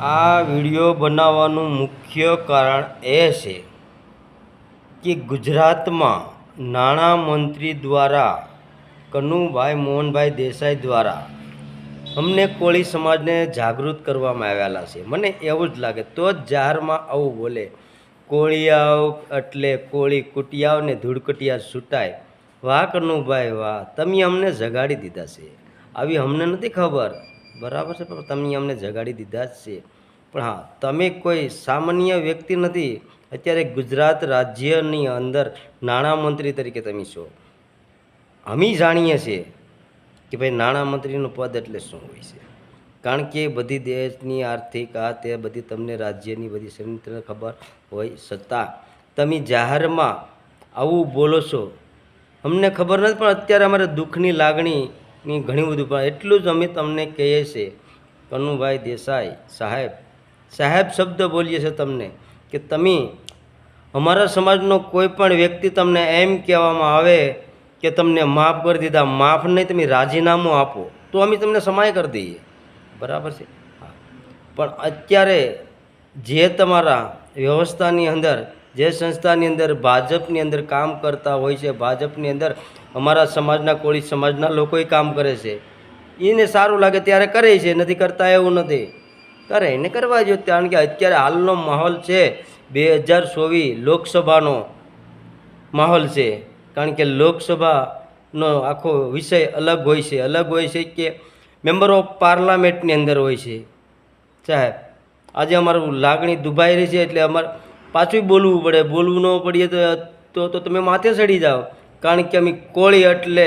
આ વીડિયો બનાવવાનું મુખ્ય કારણ એ છે કે ગુજરાતમાં નાણામંત્રી દ્વારા, કનુભાઈ મોહનભાઈ દેસાઈ દ્વારા અમને કોળી સમાજને જાગૃત કરવામાં આવેલા છે. મને એવું જ લાગે, તો જ જાહેરમાં આવું બોલે કોળિયાઓ એટલે કોળી કુટિયાઓ ને ધૂળકટિયા છૂટાય. વાહ કનુભાઈ, વાહ, તમે અમને જગાડી દીધા છે. આવી અમને નથી ખબર. બરાબર છે, પણ તમે અમને જગાડી દીધા જ છે. પણ હા, તમે કોઈ સામાન્ય વ્યક્તિ નથી. અત્યારે ગુજરાત રાજ્યની અંદર નાણામંત્રી તરીકે તમે છો. અમે જાણીએ છીએ કે ભાઈ નાણામંત્રીનું પદ એટલે શું હોય છે. કારણ કે બધી દેશની આર્થિક આ તે બધી તમને રાજ્યની બધી સંયંત્રને ખબર હોય છતાં તમે જાહેરમાં આવું બોલો છો. અમને ખબર નથી, પણ અત્યારે અમારે દુઃખની લાગણીની ઘણી બધું પણ એટલું જ અમે તમને કહીએ છીએ, કનુભાઈ દેસાઈ સાહેબ. સાહેબ શબ્દ બોલીએ છીએ તમને કે તમે અમારા સમાજનો કોઈ પણ વ્યક્તિ તમને એમ કહેવામાં આવે કે તમને માફ કરી દીધા, માફ નહીં, તમે રાજીનામું આપો, તો અમે તમને સમાય કરી દઈએ. બરાબર છે? પણ અત્યારે જે તમારા વ્યવસ્થાની અંદર, જે સંસ્થાની અંદર, ભાજપની અંદર કામ કરતા હોય છે, ભાજપની અંદર અમારા સમાજના કોળી સમાજના લોકોએ કામ કરે છે. એને સારું લાગે ત્યારે કરે છે, નથી કરતા એવું નથી. કરે એને કરવા જોઈએ, કારણ કે અત્યારે હાલનો માહોલ છે બે હજાર ચોવીસ લોકસભાનો માહોલ છે. કારણ કે લોકસભાનો આખો વિષય અલગ હોય છે, અલગ હોય છે કે મેમ્બર ઓફ પાર્લામેન્ટની અંદર હોય છે. સાહેબ, આજે અમારું લાગણી દુભાઈ રહી છે, એટલે અમારે પાછું બોલવું પડે. બોલવું ન પડીએ તો તો તમે માથે ચડી જાઓ. કારણ કે અમે કોળી એટલે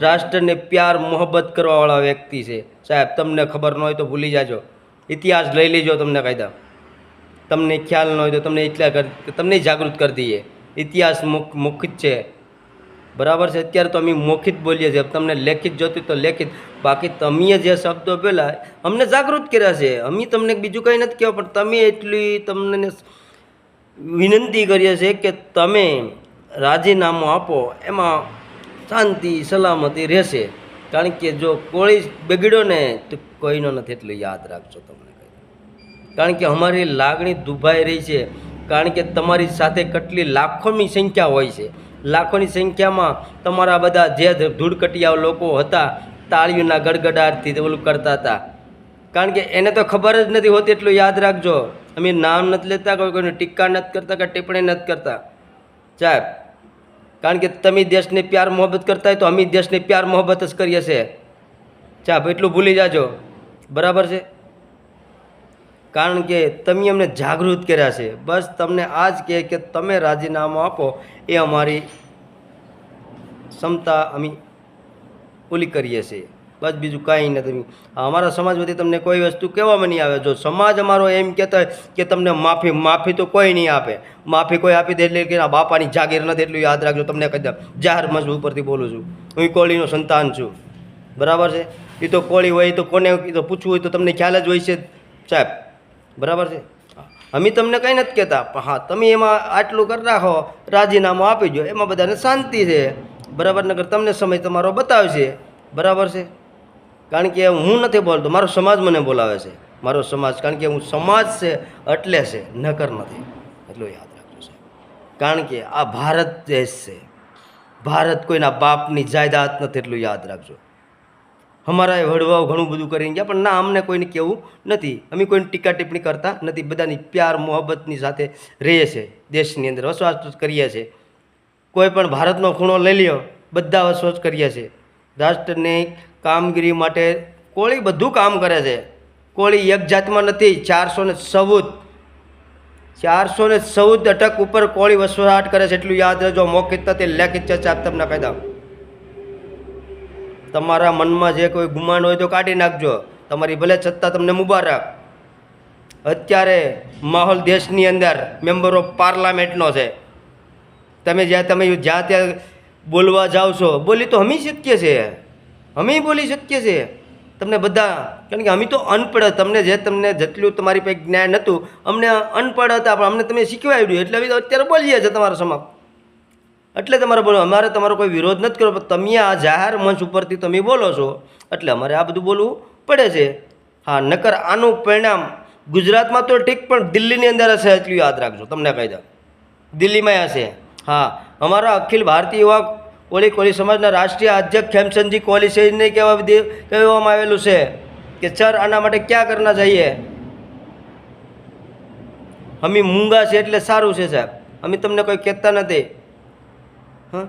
રાષ્ટ્રને પ્યાર, મોહબ્બત કરવાવાળા વ્યક્તિ છે. સાહેબ, તમને ખબર ન હોય તો ભૂલી જાજો. ઇતિહાસ લઈ લેજો તમને કાયદા. તમને ખ્યાલ ન હોય તો તમને એટલા તમને જાગૃત કરી દઈએ. ઇતિહાસ મુખ, મુખિત છે. બરાબર છે? અત્યારે તો અમે મૌખિત બોલીએ છીએ. તમને લેખિત જોતું તો લેખિત. બાકી તમે જે શબ્દો પહેલાં અમને જાગૃત કર્યા છે. અમે તમને બીજું કંઈ નથી કહેવા, પણ તમે એટલી તમને વિનંતી કરીએ છીએ કે તમે રાજીનામું આપો, એમાં શાંતિ, સલામતી રહેશે. કારણ કે જો કોળી બગડ્યો ને, તો કોઈનો નથી એટલું યાદ રાખજો તમને કારણ કે અમારી લાગણી દુભાઈ રહી છે. કારણ કે તમારી સાથે કેટલી લાખોની સંખ્યા હોય છે. લાખોની સંખ્યામાં તમારા બધા જે ધૂળકટિયા લોકો હતા, તાળીઓના ગડગડાટથી ઓલું કરતા હતા. કારણ કે એને તો ખબર જ નથી હોતી એટલું યાદ રાખજો. અમે નામ નથી લેતા, કોઈ કોઈનું ટીકા નથી કરતા કે ટિપ્પણી નથી કરતા. સાહેબ, કારણ કે તમે દેશને પ્યાર મોહબ્બત કરતા હોય તો અમે દેશને પ્યાર મોહબ્બત જ કરીએ છીએ. સાહેબ, એટલું ભૂલી જાજો. બરાબર છે? કારણ કે તમે અમને જાગૃત કર્યા છે. બસ તમને આ જ કહે કે તમે રાજીનામું આપો એ અમારી ક્ષમતા અમે ઓલી કરીએ છીએ. બસ બીજું કાંઈ નથી. અમારા સમાજમાંથી તમને કોઈ વસ્તુ કહેવામાં નહીં આવે. જો સમાજ અમારો એમ કહેતો હોય કે તમને માફી માફી તો કોઈ નહીં આપે. માફી કોઈ આપી દે એટલે કે બાપાની જાગીર નથી એટલું યાદ રાખજો. તમને કદાચ જાહેર મંચ ઉપરથી બોલું છું. હું કોળીનો સંતાન છું. બરાબર છે? એ તો કોળી હોય તો કોને તો પૂછવું હોય તો તમને ખ્યાલ જ હોય છે સાહેબ. બરાબર છે? અમે તમને કંઈ નથી કહેતા. પણ હા, તમે એમાં આટલું કરી રાખો, રાજીનામું આપી દો એમાં બધાને શાંતિ છે. બરાબર? નગર તમને સમય તમારો બતાવશે. બરાબર છે? કારણ કે હું નથી બોલતો, મારો સમાજ મને બોલાવે છે. મારો સમાજ, કારણ કે હું સમાજ છે એટલે છે નકર નથી. એટલું યાદ રાખજો છે કારણ કે આ ભારત દેશ છે. ભારત કોઈના બાપની જાયદાદ નથી એટલું યાદ રાખજો. અમારા વડવાઓ ઘણું બધું કરીને ગયા, પણ ના, અમને કોઈને કહેવું નથી. અમે કોઈને ટીકા ટિપ્પણી કરતા નથી. બધાની પ્યાર, મોહબ્બતની સાથે રહીએ છીએ, દેશની અંદર. વસવાટ કરીએ છીએ. કોઈ પણ ભારતનો ખૂણો લઈ લ્યો, બધા વસવાટ કરીએ છીએ. રાષ્ટ્રની કામગીરી માટે કોળી બધું કામ કરે છે. કોળી એક જાતમાં નથી, ચારસો ને ચૌદ. ચારસો ને ચૌદ અટક ઉપર કોળી વસવાટ કરે છે એટલું યાદ રહેજો મૌખિક નથી લેખિત ચર્ચા તમને કહી દઉં. તમારા મનમાં જે કોઈ ગુમાન હોય તો કાઢી નાખજો. તમારી ભલે છતાં તમને મુબારક. અત્યારે માહોલ દેશની અંદર મેમ્બર ઓફ પાર્લામેન્ટનો છે. તમે જ્યાં તમે જ્યાં ત્યાં બોલવા જાઓ છો. બોલી તો અમે શક્ય છે. અમે બોલી શકીએ છીએ તમને બધા, કારણ કે અમે તો અનપઢ, તમને જે તમને જેટલું તમારી પાસે જ્ઞાન હતું, અમને અનપઢ હતા, પણ અમને તમે શીખવાડ્યું. એટલે અમે અત્યારે બોલીએ છીએ તમારા સમક્ષ. એટલે તમારે બોલો અમારે તમારો કોઈ વિરોધ નથી કર્યો, પણ તમે આ જાહેર મંચ ઉપરથી તમે બોલો છો. એટલે અમારે આ બધું બોલવું પડે છે. હા, નકર આનું પરિણામ ગુજરાતમાં તો ઠીક, પણ દિલ્હીની અંદર હશે એટલું યાદ રાખજો. તમને કહી દઉં દિલ્હીમાં હશે. હા, અમારા અખિલ ભારતીય યુવા કોળી કોળી સમાજના રાષ્ટ્રીય અધ્યક્ષ ખેમચંદજી કોહલી સહિતને કહેવા કહેવામાં આવેલું છે કે સર, આના માટે ક્યાં કરના જઈએ? અમે મૂંગા છે એટલે સારું છે સાહેબ. અમે તમને કોઈ કહેતા નથી. હા?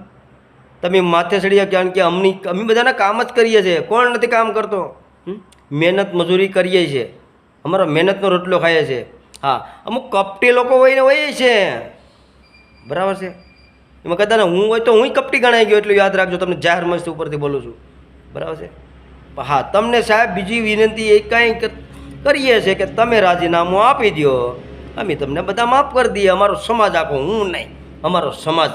તમે માથે ચડ્યા કારણ કે અમની, અમે બધાના કામ જ કરીએ છીએ. કોણ નથી કામ કરતો? મહેનત મજૂરી કરીએ છીએ. અમારો મહેનતનો રોટલો ખાઈએ છીએ. હા, અમુક કપટી લોકો હોય ને, હોય છે. બરાબર છે? એમાં કદાચ હું હોય તો હું કપટી ગણાઈ ગયો એટલું યાદ રાખજો, તમને જાહેર મંચ ઉપરથી બોલું છું. બરાબર છે? હા, તમને સાહેબ બીજી વિનંતી એ કાંઈ કરીએ છીએ કે તમે રાજીનામું આપી દો અમે તમને બધા માફ કરી દઈએ, અમારો સમાજ આખો હું નહીં, અમારો સમાજ.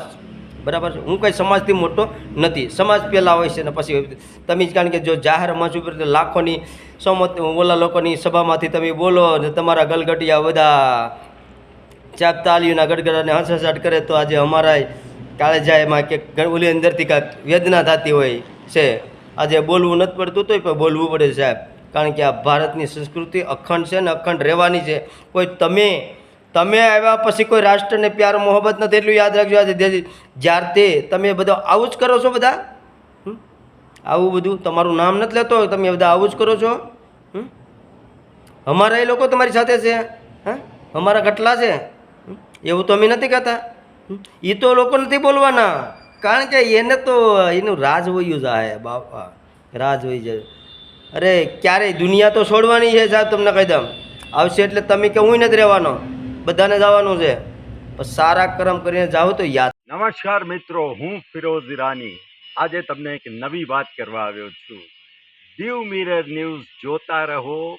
બરાબર છે? હું કંઈ સમાજથી મોટો નથી. સમાજ પહેલાં હોય છે ને પછી તમે જ કારણ કે જો જાહેર મંચ ઉપર લાખોની, સમત, ઓલા લોકોની સભામાંથી તમે બોલો ને તમારા ગલગટિયા બધા ચાપ તાલીઓના ગડગડાને હસહસાટ કરે તો આજે અમારા કાળે એમાં કે ઓલી અંદરથી કાંઈક વેદના થતી હોય છે. આજે બોલવું નથી પડતું તોય પણ બોલવું પડે સાહેબ. કારણ કે આ ભારતની સંસ્કૃતિ અખંડ છે ને અખંડ રહેવાની છે. કોઈ તમે તમે આવ્યા પછી કોઈ રાષ્ટ્રને પ્યાર, મોહબ્બત નથી એટલું યાદ રાખજો આજે જ્યારથી તમે બધા આવું જ કરો છો બધા? આવું બધું તમારું નામ નથી લેતો તમે બધા આવું જ કરો છો? અમારા એ લોકો તમારી સાથે છે. હા? અમારા કેટલા છે? એવું તો અમે નથી કહેતા. એ તો લોકો નથી બોલવાના. કારણ કે એને તો એનું રાજ વયું જાય, બાપા. રાજ વહી જાય. અરે, ક્યારેય દુનિયા તો છોડવાની છે સાહેબ તમને કહી દઉં. આવશે એટલે તમે કે હું નથી રહેવાનો. બધાને જવાનું છે. સારા કર્મ કરીને જાઓ તો યાદ નમસ્કાર મિત્રો, હું ફિરોઝ ઈરાની. આજે તમને એક નવી વાત કરવા આવ્યો છું. દીવ મિરર ન્યૂઝ જોતા રહો.